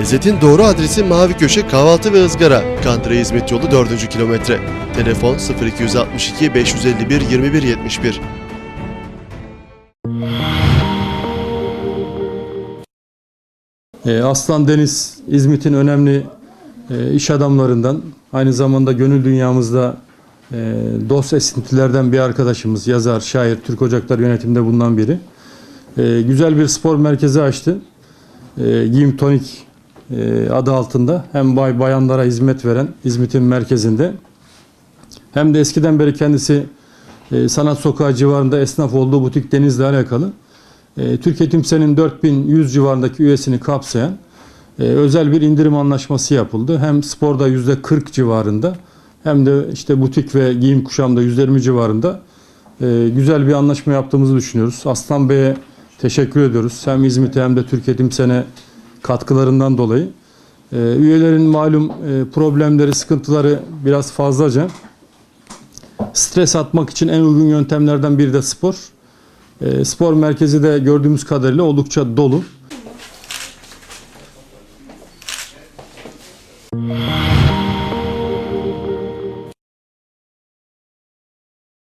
Lezzetin doğru adresi Mavi Köşe Kahvaltı ve Izgara. Kandıra Hizmet Yolu 4. kilometre. Telefon 0262 551 21 71. E, Aslan Deniz İzmit'in önemli e, iş adamlarından aynı zamanda gönül dünyamızda e, dost esintilerden bir arkadaşımız, yazar, şair, Türk Ocakları yönetiminde bulunan biri. E, güzel bir spor merkezi açtı. Giyim Tonik adı altında hem bay bayanlara hizmet veren İzmit'in merkezinde hem de eskiden beri kendisi e, Sanat Sokağı civarında esnaf olduğu butik Deniz'le alakalı e, Türkiye Tümsen'in 4100 civarındaki üyesini kapsayan e, özel bir indirim anlaşması yapıldı. Hem sporda %40 civarında hem de işte butik ve giyim kuşamda %20 civarında e, güzel bir anlaşma yaptığımızı düşünüyoruz. Aslan Bey'e teşekkür ediyoruz. Hem İzmit'e hem de Türkiye Tümsen'e katkılarından dolayı. E, üyelerin malum e, problemleri, sıkıntıları biraz fazlaca. Stres atmak için en uygun yöntemlerden biri de spor. E, spor merkezi de gördüğümüz kadarıyla oldukça dolu.